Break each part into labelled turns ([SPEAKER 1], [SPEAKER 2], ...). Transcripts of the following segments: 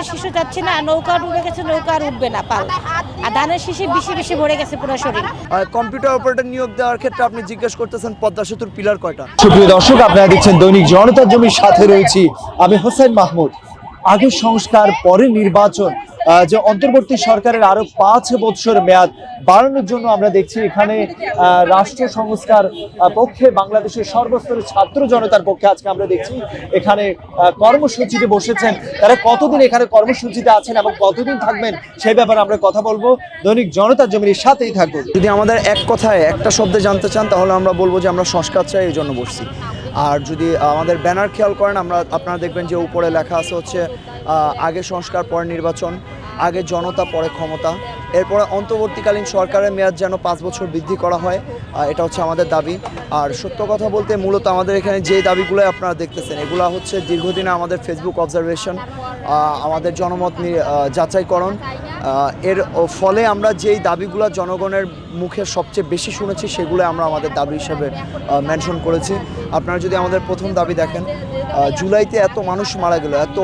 [SPEAKER 1] ধানের শিশু যাচ্ছে না নৌকা ডুবে গেছে নৌকা আর উঠবে না পাল। আর ধানের শিশু বেশি বেশি ভরে গেছে পুরো শরীর।
[SPEAKER 2] কম্পিউটার অপারেটর নিয়োগ দেওয়ার ক্ষেত্রে আপনি জিজ্ঞেস করতেছেন পদ্মা সেতুর পিলার কয়টা?
[SPEAKER 3] সুপ্রিয় দর্শক আপনারা দেখছেন দৈনিক জনতার জমির সাথে রয়েছি আমি হোসেন মাহমুদ। আগে সংস্কার পরে নির্বাচন আহ, যে অন্তর্বর্তী সরকারের আরও পাঁচ বছর মেয়াদ বাড়ানোর জন্য আমরা দেখছি এখানে রাষ্ট্র সংস্কার পক্ষে বাংলাদেশের সর্বস্তরের ছাত্র জনতার পক্ষে আজকে আমরা দেখছি এখানে কর্মসূচিতে বসেছেন। তারা কতদিন এখানে কর্মসূচিতে আছেন এবং কতদিন থাকবেন সেই ব্যাপারে আমরা কথা বলব। দৈনিক জনতার জমির সাথেই থাকুন।
[SPEAKER 2] যদি আমাদের এক কথায়, একটা শব্দে জানতে চান, তাহলে আমরা বলব যে আমরা সংস্কার চাই, এই জন্য বসছি। আর যদি আমাদের ব্যানার খেয়াল করেন, আমরা, আপনারা দেখবেন যে উপরে লেখা আছে হচ্ছে আগে সংস্কার, পরে নির্বাচন, আগে জনতা, পরে ক্ষমতা। এরপরে অন্তর্বর্তীকালীন সরকারের মেয়াদ যেন পাঁচ বছর বৃদ্ধি করা হয় এটা হচ্ছে আমাদের দাবি। আর সত্য কথা বলতে মূলত আমাদের এখানে যে দাবিগুলো আপনারা দেখতেছেন, এগুলো হচ্ছে দীর্ঘদিনে আমাদের ফেসবুক অবজারভেশন আমাদের জনমত যাচাইকরণ। এর ফলে আমরা যেই দাবিগুলো জনগণের মুখে সবচেয়ে বেশি শুনেছি সেগুলো আমরা আমাদের দাবি হিসেবে মেনশন করেছি। আপনারা যদি আমাদের প্রথম দাবি দেখেন জুলাইতে এত মানুষ মারা গেল, এত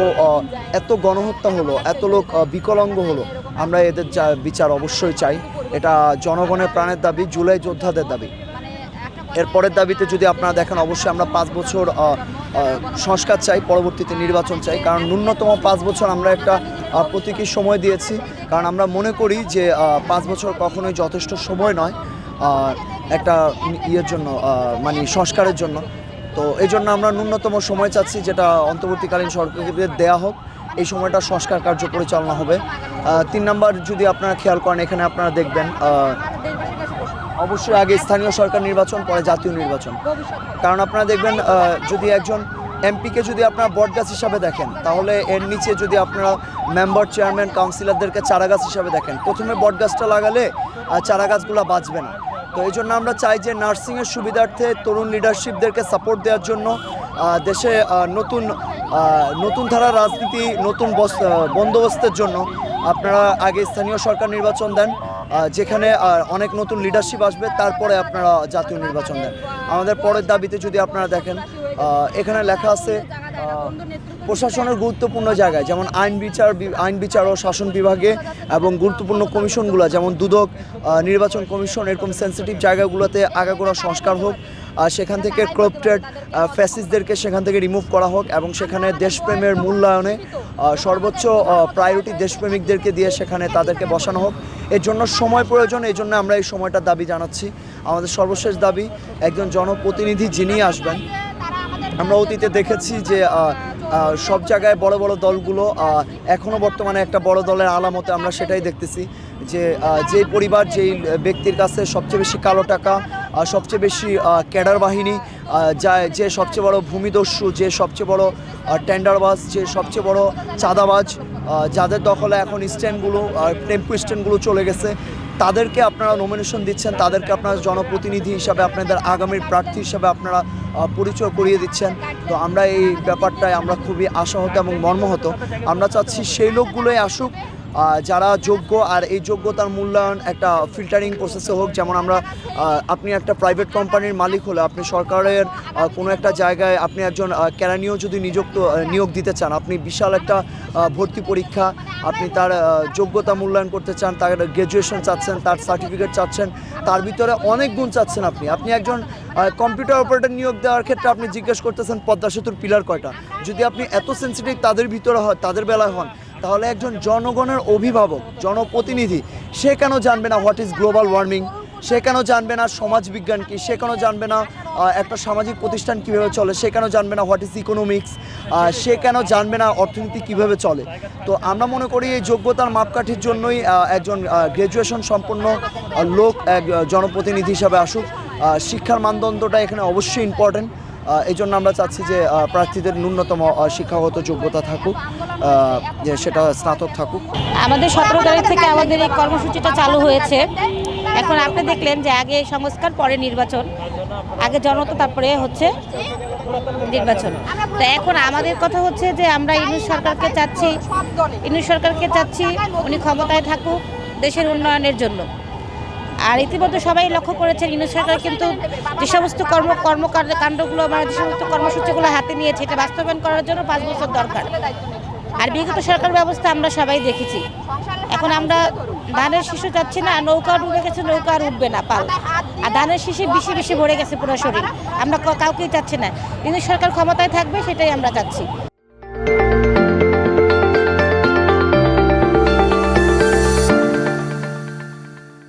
[SPEAKER 2] এত গণহত্যা হলো, এত লোক বিকলাঙ্গ হলো আমরা এদের বিচার অবশ্যই চাই। এটা জনগণের প্রাণের দাবি, জুলাই যোদ্ধাদের দাবি। এরপরের দাবিতে যদি আপনারা দেখেন, অবশ্যই আমরা পাঁচ বছর সংস্কার চাই, পরবর্তীতে নির্বাচন চাই। কারণ ন্যূনতম পাঁচ বছর আমরা একটা প্রতীকী সময় দিয়েছি। কারণ আমরা মনে করি যে পাঁচ বছর কখনোই যথেষ্ট সময় নয় একটা ইয়ের জন্য মানে সংস্কারের জন্য। তো এই জন্য আমরা ন্যূনতম সময় চাচ্ছি, যেটা অন্তর্বর্তীকালীন সরকারকে দেয়া হোক। এই সময়টা সংস্কার কার্য পরিচালনা হবে। তিন নাম্বার যদি আপনারা খেয়াল করেন, এখানে আপনারা দেখবেন অবশ্যই আগে স্থানীয় সরকার নির্বাচন, পরে জাতীয় নির্বাচন। কারণ আপনারা দেখবেন যদি একজন এমপিকে যদি আপনারা বটগাছ হিসাবে দেখেন, তাহলে এর নিচে যদি আপনারা মেম্বার, চেয়ারম্যান, কাউন্সিলরদেরকে চারাগাছ হিসাবে দেখেন, প্রথমে বটগাছটা লাগালে চারাগাছগুলো বাঁচবে না। তো এই জন্য আমরা চাই যে নার্সিংয়ের সুবিধার্থে তরুণ লিডারশিপদেরকে সাপোর্ট দেওয়ার জন্য দেশে নতুন নতুন ধারা রাজনীতি, নতুন বস- বন্দোবস্তের জন্য আপনারা আগে স্থানীয় সরকার নির্বাচন দেন যেখানে অনেক নতুন লিডারশিপ আসবে, তারপরে আপনারা জাতীয় নির্বাচন দেন। আমাদের পরের দাবিতে যদি আপনারা দেখেন এখানে লেখা আছে প্রশাসনের গুরুত্বপূর্ণ জায়গায়, যেমন আইন বিচার আইন বিচার ও শাসন বিভাগে এবং গুরুত্বপূর্ণ কমিশনগুলো, যেমন দুদক নির্বাচন কমিশন, এরকম সেন্সিটিভ জায়গাগুলোতে আগাগোড়া সংস্কার হোক সেখান থেকে ক্রপটেড ফ্যাসিসদেরকে সেখান থেকে রিমুভ করা হোক এবং সেখানে দেশপ্রেমের মূল্যায়নে সর্বোচ্চ প্রায়োরিটি দেশপ্রেমিকদেরকে দিয়ে সেখানে তাদেরকে বসানো হোক। এর জন্য সময় প্রয়োজন, এই জন্য আমরা এই সময়টার দাবি জানাচ্ছি। আমাদের সর্বশেষ দাবি, একজন জনপ্রতিনিধি যিনি আসবেন, আমরা অতীতে দেখেছি যে সব জায়গায় বড় বড় দলগুলো এখনও বর্তমানে একটা বড় দলের আলামতে আমরা সেটাই দেখতেছি যে যেই পরিবার, যেই ব্যক্তির কাছে সবচেয়ে বেশি কালো টাকা সবচেয়ে বেশি ক্যাডার বাহিনী যা যে সবচেয়ে বড় ভূমিদস্যু, যে সবচেয়ে বড় টেন্ডারবাজ, যে সবচেয়ে বড় চাঁদাবাজ যাদের দখলে এখন স্ট্যান্ডগুলো টেম্পু স্ট্যান্ডগুলো চলে গেছে, তাদেরকে আপনারা নমিনেশন দিচ্ছেন, তাদেরকে আপনারা জনপ্রতিনিধি হিসাবে, আপনাদের আগামীর প্রার্থী হিসাবে আপনারা পরিচয় করিয়ে দিচ্ছেন। তো আমরা এই ব্যাপারটায় আমরা খুবই আশাহত এবং মর্মাহত। আমরা চাচ্ছি সেই লোকগুলোই আসুক যারা যোগ্য আর এই যোগ্যতার মূল্যায়ন একটা ফিল্টারিং প্রসেসে হোক, যেমন আমরা আপনি একটা প্রাইভেট কোম্পানির মালিক হলে, আপনি সরকারের কোনো একটা জায়গায় আপনি একজন কেরানীয় যদি নিযুক্ত নিয়োগ দিতে চান, আপনি বিশাল একটা ভর্তি পরীক্ষা, আপনি তার যোগ্যতা মূল্যায়ন করতে চান, তার গ্র্যাজুয়েশন চাচ্ছেন, তার সার্টিফিকেট চাচ্ছেন, তার ভিতরে অনেক গুণ চাচ্ছেন আপনি। আপনি একজন কম্পিউটার অপারেটর নিয়োগ দেওয়ার ক্ষেত্রে আপনি জিজ্ঞেস করতেছেন পদ্মা সেতুর পিলার কয়টা। যদি আপনি এত সেন্সিটিভ তাদের ভিতরে হয়, তাদের বেলায় হন, তাহলে একজন জনগণের অভিভাবক, জনপ্রতিনিধি, সে কেন জানবে না হোয়াট ইজ গ্লোবাল ওয়ার্মিং সে কেন জানবে না সমাজ বিজ্ঞান কি? সে কেন জানবে না একটা সামাজিক প্রতিষ্ঠান কীভাবে চলে? সে কেন জানবে না হোয়াট ইজ ইকোনমিক্স সে কেন জানবে না অর্থনীতি কীভাবে চলে? তো আমরা মনে করি এই যোগ্যতার মাপকাঠির জন্যই একজন গ্র্যাজুয়েশন সম্পন্ন লোক, এক জনপ্রতিনিধি হিসাবে আসুক। শিক্ষার মানদণ্ডটা এখানে অবশ্যই ইম্পর্টেন্ট এই জন্য আমরা চাচ্ছি যে প্রার্থীদের ন্যূনতম শিক্ষাগত যোগ্যতা থাকুক সেটা স্নাতক থাকুক।
[SPEAKER 1] আমাদের সতেরো তারিখ থেকে আমাদের এই কর্মসূচিটা চালু হয়েছে। এখন আপনি দেখলেন যে আগে সংস্কার, পরে নির্বাচন। আগে জনতা, তারপরে হচ্ছে নির্বাচন। তো এখন আমাদের কথা হচ্ছে যে, আমরা ইনু সরকারকে চাচ্ছি ইনু সরকারকে চাচ্ছি উনি ক্ষমতায় থাকুক দেশের উন্নয়নের জন্য। আর ইতিমধ্যে সবাই লক্ষ্য করেছেন ইনু সরকার কিন্তু যে সমস্ত কর্ম কর্মকাণ্ড কাণ্ডগুলো মানে যে সমস্ত কর্মসূচিগুলো হাতে নিয়েছে, এটা বাস্তবায়ন করার জন্য পাঁচ বছর দরকার। আর বিগত সরকার ব্যবস্থা আমরা সবাই দেখেছি। এখন আমরা ধানের শিশু চাচ্ছি না, নৌকা ডুবে গেছে, নৌকা আর উঠবে না, পাল। আর ধানের শিশি বেশি বেশি ভরে গেছে পুরো শরীর। আমরা কাউকেই চাচ্ছি না। কিন্তু সরকার ক্ষমতায় থাকবে, সেটাই আমরা চাচ্ছি।